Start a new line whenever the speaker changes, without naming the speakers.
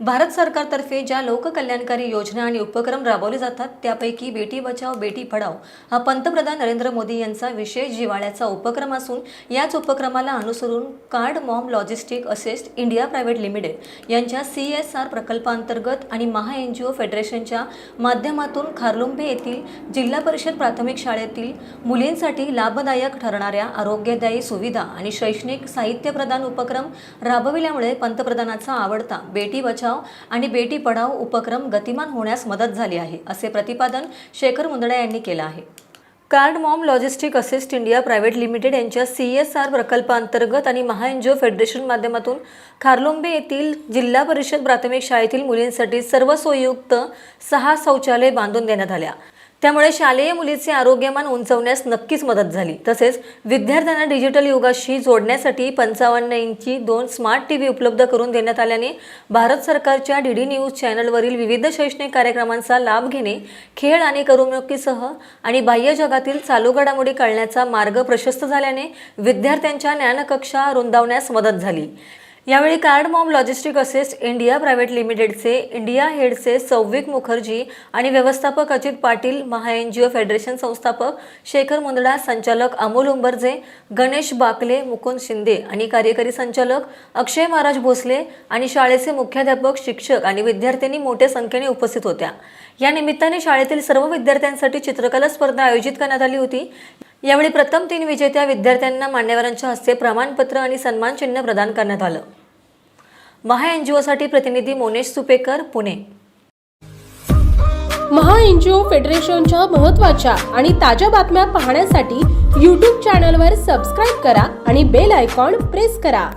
भारत सरकारतर्फे ज्या लोककल्याणकारी योजना आणि उपक्रम राबवले जातात त्यापैकी बेटी बचाव बेटी पढाव हा पंतप्रधान नरेंद्र मोदी यांचा विशेष जिव्हाळ्याचा उपक्रम असून याच उपक्रमाला अनुसरून card mom logistic assist India private limited यांच्या सी एस आर प्रकल्पांतर्गत आणि महा एन जी ओ फेडरेशनच्या माध्यमातून खारलुंबे येथील जिल्हा परिषद प्राथमिक शाळेतील मुलींसाठी लाभदायक ठरणाऱ्या आरोग्यदायी सुविधा आणि शैक्षणिक साहित्य प्रदान उपक्रम राबविल्यामुळे पंतप्रधानाचा आवडता बेटी बचाव आणि बेटी पढाव उपक्रम गतिमान होण्यास मदत झाली आहे असे प्रतिपादन शेखर मुंदडा यांनी केलं आहे. Card mom logistic assist India private limited यांच्या सी एस आर प्रकल्पांतर्गत आणि महा फेडरेशन माध्यमातून खारलोंबे येथील जिल्हा परिषद प्राथमिक शाळेतील मुलींसाठी सर्व सोयीयुक्त सहा शौचालय बांधून देण्यात आल्या. त्यामुळे शालेय मुलीचे आरोग्यमान उंचवण्यास नक्कीच मदत झाली. तसेच विद्यार्थ्यांना डिजिटल युगाशी जोडण्यासाठी पंचावन्न इंची दोन स्मार्ट टी व्ही उपलब्ध करून देण्यात आल्याने भारत सरकारच्या डी डी न्यूज चॅनलवरील विविध शैक्षणिक कार्यक्रमांचा लाभ घेणे खेळ आणि करमणुकीसह आणि बाह्य जगातील चालू घडामोडी कळण्याचा मार्ग प्रशस्त झाल्याने विद्यार्थ्यांच्या ज्ञानकक्षा रुंदावण्यास मदत झाली. यावेळी card mom logistic assist India private लिमिटेडचे इंडिया हेडचे सौविक मुखर्जी आणि व्यवस्थापक अजित पाटील महा फेडरेशन संस्थापक शेखर मुंदडा संचालक अमोल उंबरजे गणेश बाकले मुकुंद शिंदे आणि कार्यकारी संचालक अक्षय महाराज भोसले आणि शाळेचे मुख्याध्यापक शिक्षक आणि विद्यार्थ्यांनी मोठ्या संख्येने उपस्थित होत्या. या निमित्ताने शाळेतील सर्व विद्यार्थ्यांसाठी चित्रकला स्पर्धा आयोजित करण्यात आली होती. यावेळी प्रथम तीन विजेत्या विद्यार्थ्यांना मान्यवरांच्या हस्ते प्रमाणपत्र आणि सन्मान चिन्ह प्रदान करण्यात आलं. महा एन जी ओसाठी प्रतिनिधी Monesh Supekar Pune.
Maha N G O फेडरेशनच्या महत्त्वाच्या आणि ताज्या बातम्या पाहण्यासाठी यूट्यूब चॅनलवर सबस्क्राईब करा आणि बेल आयकॉन प्रेस करा.